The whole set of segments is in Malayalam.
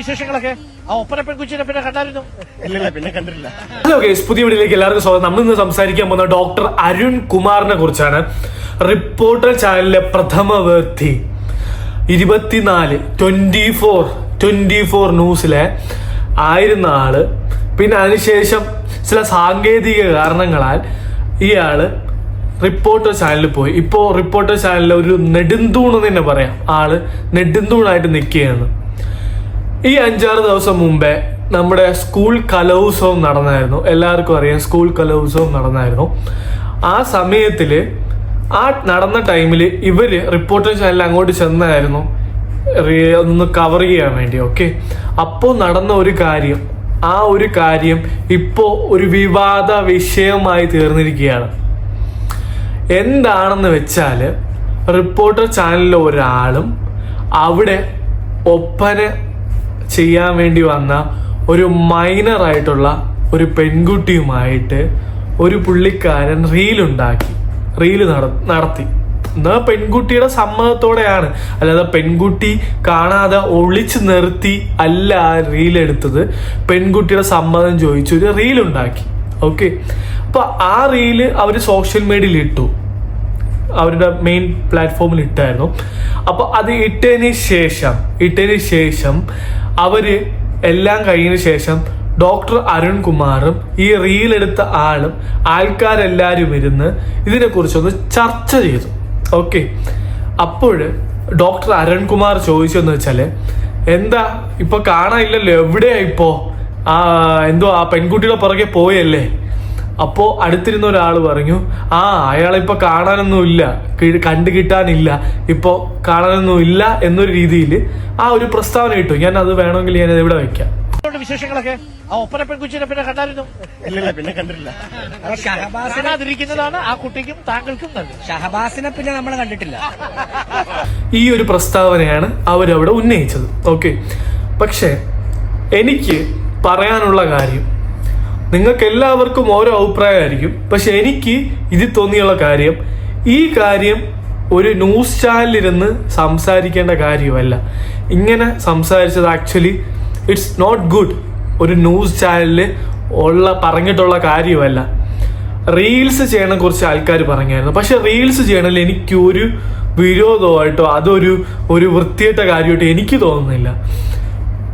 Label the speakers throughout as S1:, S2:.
S1: വിശേഷങ്ങളൊക്കെ? ആ ഒപ്പന പെൺകുച്ചിനെ പിന്നെ കണ്ടായിരുന്നു.
S2: ഇല്ലില്ല പിന്നെ കണ്ടിട്ടില്ല.
S3: ഹലോ കേസ് പുതിയ വീഡിയോയിലേക്ക് എല്ലാവർക്കും സ്വാഗതം. നമ്മൾ ഇന്ന് സംസാരിക്കാൻ പോകുന്ന ഡോക്ടർ അരുൺ കുമാറിനെ കുറിച്ചാണ്. റിപ്പോർട്ടർ ചാനലിലെ പ്രഥമ വ്യക്തി. ഇരുപത്തിനാല് ട്വന്റി ഫോർ ട്വന്റി ഫോർ ന്യൂസിലെ ആയിരുന്ന ആൾ. പിന്നെ അതിനുശേഷം ചില സാങ്കേതിക കാരണങ്ങളാൽ ഇയാൾ റിപ്പോർട്ടർ ചാനലിൽ പോയി. ഇപ്പോൾ റിപ്പോർട്ടർ ചാനലിൽ ഒരു നെടുന്തൂണെന്ന് തന്നെ പറയാം. ആൾ നെടുന്തൂണായിട്ട് നിൽക്കുകയാണ്. ഈ അഞ്ചാറ് ദിവസം മുമ്പേ നമ്മുടെ സ്കൂൾ കലോത്സവം നടന്നായിരുന്നു. എല്ലാവർക്കും അറിയാം സ്കൂൾ കലോത്സവം നടന്നായിരുന്നു. ആ സമയത്തിൽ ആ നടന്ന ടൈമിൽ ഇവർ റിപ്പോർട്ടർ ചാനൽ അങ്ങോട്ട് ചെന്നായിരുന്നു. ഒന്ന് കവർ ചെയ്യാൻ വേണ്ടി ഓക്കെ അപ്പോൾ നടന്ന ഒരു കാര്യം ആ ഒരു കാര്യം ഇപ്പോൾ ഒരു വിവാദ വിഷയമായി തീർന്നിരിക്കുകയാണ്. എന്താണെന്ന് വെച്ചാൽ റിപ്പോർട്ടർ ചാനലിലെ ഒരാളും അവിടെ ഒപ്പന ചെയ്യാൻ വേണ്ടി വന്ന ഒരു മൈനർ ആയിട്ടുള്ള ഒരു പെൺകുട്ടിയുമായിട്ട് ഒരു പുള്ളിക്കാരൻ റീലുണ്ടാക്കി റീൽ നടത്തി. എന്നാ പെൺകുട്ടിയുടെ സമ്മതത്തോടെയാണ്. അല്ലാതെ പെൺകുട്ടി കാണാതെ ഒളിച്ചു നിർത്തി അല്ല ആ റീൽ എടുത്തത്. പെൺകുട്ടിയുടെ സമ്മതം ചോദിച്ചു ഒരു റീൽ ഉണ്ടാക്കി. ഓക്കെ അപ്പൊ ആ റീൽ അവർ സോഷ്യൽ മീഡിയയിൽ ഇട്ടു. അവരുടെ മെയിൻ പ്ലാറ്റ്ഫോമിൽ ഇട്ടായിരുന്നു. അപ്പൊ അത് ഇട്ടതിന് ശേഷം ഇട്ടതിന് ശേഷം അവർ എല്ലാം കഴിഞ്ഞതിന് ശേഷം ഡോക്ടർ അരുൺകുമാറും ഈ റീൽ എടുത്ത ആളും ആൾക്കാരെല്ലാരും ഇരുന്ന് ഇതിനെക്കുറിച്ചൊന്ന് ചർച്ച ചെയ്തു. ഓക്കെ അപ്പോൾ ഡോക്ടർ അരുൺകുമാർ ചോദിച്ചെന്ന് വെച്ചാൽ എന്താ ഇപ്പൊ കാണാനില്ലല്ലോ? എവിടെയാ ഇപ്പോ? ആ എന്തോ ആ പെൺകുട്ടിയുടെ പുറകെ പോയല്ലേ? അപ്പോ അടുത്തിരുന്ന ഒരാൾ പറഞ്ഞു ആ അയാളെ ഇപ്പൊ കാണാനൊന്നും ഇല്ല കണ്ടു കിട്ടാനില്ല ഇപ്പോ കാണാനൊന്നും ഇല്ല എന്നൊരു രീതിയിൽ ആ ഒരു പ്രസ്താവന കിട്ടും ഞാൻ അത് വേണമെങ്കിൽ ഞാൻ ഇവിടെ വെക്കാം.
S1: വിശേഷങ്ങളൊക്കെ ആ ഒപ്പന പെൺകുച്ചിനെ പിന്നെ കണ്ടായിരുന്നു?
S2: ഇല്ലല്ല പിന്നെ കണ്ടിട്ടില്ല.
S4: ഷഹബാസിനെ
S1: കാണാതിരിക്കുന്നതാണ് ആ കുട്ടിക്കും താങ്കൾക്കും നല്ലത്.
S4: ഷഹബാസിനെ പിന്നെ നമ്മൾ കണ്ടിട്ടില്ല.
S3: ഈ ഒരു പ്രസ്താവനയാണ് അവരവിടെ ഉന്നയിച്ചത്. ഓക്കെ. പക്ഷേ എനിക്ക് പറയാനുള്ള കാര്യം നിങ്ങൾക്ക് എല്ലാവർക്കും ഓരോ അഭിപ്രായമായിരിക്കും. പക്ഷെ എനിക്ക് ഇതിൽ തോന്നിയുള്ള കാര്യം ഈ കാര്യം ഒരു ന്യൂസ് ചാനലിരുന്ന് സംസാരിക്കേണ്ട കാര്യമല്ല. ഇങ്ങനെ സംസാരിച്ചത് ആക്ച്വലി ഇറ്റ്സ് നോട്ട് ഗുഡ്. ഒരു ന്യൂസ് ചാനലിൽ ഉള്ള പറഞ്ഞിട്ടുള്ള കാര്യമല്ല. റീൽസ് ചെയ്യണ കുറച്ച് ആൾക്കാർ പറഞ്ഞായിരുന്നു. പക്ഷെ റീൽസ് ചെയ്യണതിൽ എനിക്കൊരു വിരോധമായിട്ടോ അതൊരു ഒരു വൃത്തിയായിട്ട കാര്യമായിട്ടോ എനിക്ക് തോന്നുന്നില്ല.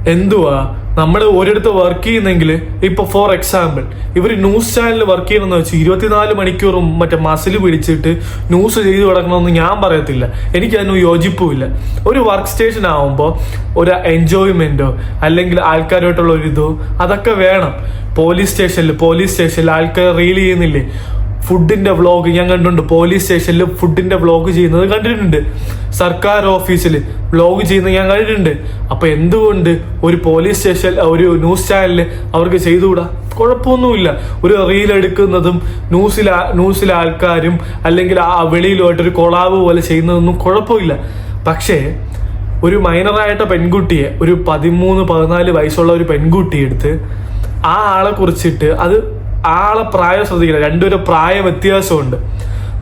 S3: എന്തുവാ? നമ്മൾ ഒരിടത്ത് വർക്ക് ചെയ്യുന്നെങ്കിൽ ഇപ്പൊ ഫോർ എക്സാമ്പിൾ ഇവർ ന്യൂസ് ചാനലിൽ വർക്ക് ചെയ്യണമെന്ന് വെച്ചാൽ ഇരുപത്തിനാല് മണിക്കൂറും മറ്റേ മസിൽ പിടിച്ചിട്ട് ന്യൂസ് ചെയ്തു കിടക്കണമെന്ന് ഞാൻ പറയത്തില്ല. എനിക്ക് അതിന് യോജിപ്പുമില്ല. ഒരു വർക്ക് സ്റ്റേഷൻ ആവുമ്പോൾ ഒരു എൻജോയ്മെന്റോ അല്ലെങ്കിൽ ആൾക്കാരുമായിട്ടുള്ള ഒരു ഇതോ അതൊക്കെ വേണം. പോലീസ് സ്റ്റേഷനിൽ പോലീസ് സ്റ്റേഷനിൽ ആൾക്കാർ റീൽ ചെയ്യുന്നില്ലേ? ഫുഡിന്റെ വ്ളോഗ് ഞാൻ കണ്ടിട്ടുണ്ട്. പോലീസ് സ്റ്റേഷനിൽ ഫുഡിന്റെ വ്ളോഗ് ചെയ്യുന്നത് കണ്ടിട്ടുണ്ട്. സർക്കാർ ഓഫീസിൽ വ്ളോഗ് ചെയ്യുന്നത് ഞാൻ കണ്ടിട്ടുണ്ട്. അപ്പൊ എന്തുകൊണ്ട് ഒരു പോലീസ് സ്റ്റേഷൻ ഒരു ന്യൂസ് ചാനലിൽ അവർക്ക് ചെയ്തുകൂടാ? കുഴപ്പമൊന്നുമില്ല. ഒരു റീൽ എടുക്കുന്നതും ന്യൂസിൽ ന്യൂസിലെ ആൾക്കാരും അല്ലെങ്കിൽ ആ വെളിയിലുമായിട്ട് ഒരു കൊളാവ് പോലെ ചെയ്യുന്നതൊന്നും കുഴപ്പമില്ല. പക്ഷേ ഒരു മൈനറായിട്ട പെൺകുട്ടിയെ ഒരു പതിമൂന്ന് പതിനാല് വയസ്സുള്ള ഒരു പെൺകുട്ടിയെടുത്ത് ആ ആളെ കുറിച്ചിട്ട് അത് ആളെ പ്രായം ശ്രദ്ധിക്കില്ല. രണ്ടുപേരും പ്രായ വ്യത്യാസമുണ്ട്.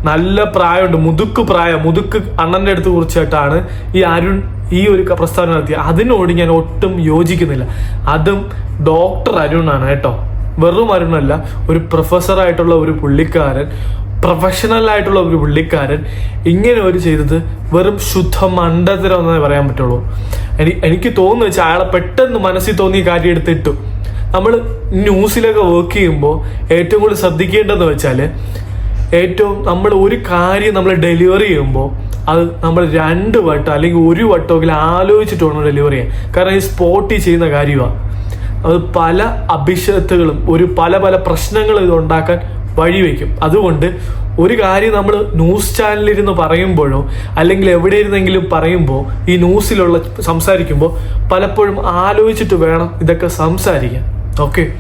S3: നല്ല പ്രായമുണ്ട്. മുതുക്ക് പ്രായം. മുതുക്ക് അണ്ണന്റെ അടുത്ത് കുറിച്ചിട്ടാണ് ഈ അരുൺ ഈ ഒരു പ്രസ്താവന നടത്തിയത്. അതിനോട് ഞാൻ ഒട്ടും യോജിക്കുന്നില്ല. അതും ഡോക്ടർ അരുണാണ് കേട്ടോ. വെറും അരുണല്ല. ഒരു പ്രൊഫസർ ആയിട്ടുള്ള ഒരു പുള്ളിക്കാരൻ പ്രൊഫഷണൽ ആയിട്ടുള്ള ഒരു പുള്ളിക്കാരൻ ഇങ്ങനെ ഒരു ചെയ്തത് വെറും ശുദ്ധ മണ്ടത്തരം പറയാൻ പറ്റുള്ളൂ. എനിക്ക് തോന്നുന്നു വെച്ചാൽ അയാളെ പെട്ടെന്ന് മനസ്സിൽ തോന്നിയ കാര്യം എടുത്തിട്ടു. നമ്മൾ ന്യൂസിലൊക്കെ വർക്ക് ചെയ്യുമ്പോൾ ഏറ്റവും കൂടുതൽ ശ്രദ്ധിക്കേണ്ടതെന്ന് വെച്ചാൽ ഏറ്റവും നമ്മൾ ഒരു കാര്യം നമ്മൾ ഡെലിവറി ചെയ്യുമ്പോൾ അത് നമ്മൾ രണ്ട് വട്ടം അല്ലെങ്കിൽ ഒരു വട്ടമെങ്കിലും ആലോചിച്ചിട്ട് വേണം ഡെലിവറി ചെയ്യാൻ. കാരണം ഈ സ്പോട്ടിൽ ചെയ്യുന്ന കാര്യമാണ് അത് പല അഭിഷത്തുകളും ഒരു പല പല പ്രശ്നങ്ങളും ഇത് ഉണ്ടാക്കാൻ വഴിവെക്കും അതുകൊണ്ട് ഒരു കാര്യം നമ്മൾ ന്യൂസ് ചാനലിരുന്ന് പറയുമ്പോഴോ അല്ലെങ്കിൽ എവിടെ ഇരുന്നെങ്കിലും പറയുമ്പോൾ ഈ ന്യൂസിലുള്ള സംസാരിക്കുമ്പോൾ പലപ്പോഴും ആലോചിച്ചിട്ട് വേണം ഇതൊക്കെ സംസാരിക്കാൻ. ഓക്കെ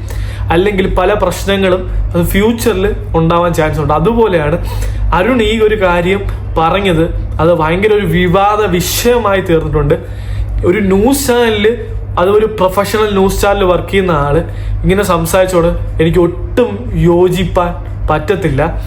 S3: അല്ലെങ്കിൽ പല പ്രശ്നങ്ങളും അത് ഫ്യൂച്ചറിൽ ഉണ്ടാവാൻ ചാൻസ് ഉണ്ട്. അതുപോലെയാണ് അരുൺ ഈ ഒരു കാര്യം പറഞ്ഞത് അത് ഭയങ്കര ഒരു വിവാദ വിഷയമായി തീർന്നിട്ടുണ്ട്. ഒരു ന്യൂസ് ചാനലിൽ അത് ഒരു പ്രൊഫഷണൽ ന്യൂസ് ചാനലിൽ വർക്ക് ചെയ്യുന്ന ആൾ ഇങ്ങനെ സംസാരിച്ചോട് എനിക്ക് ഒട്ടും യോജിപ്പാൻ പറ്റത്തില്ല.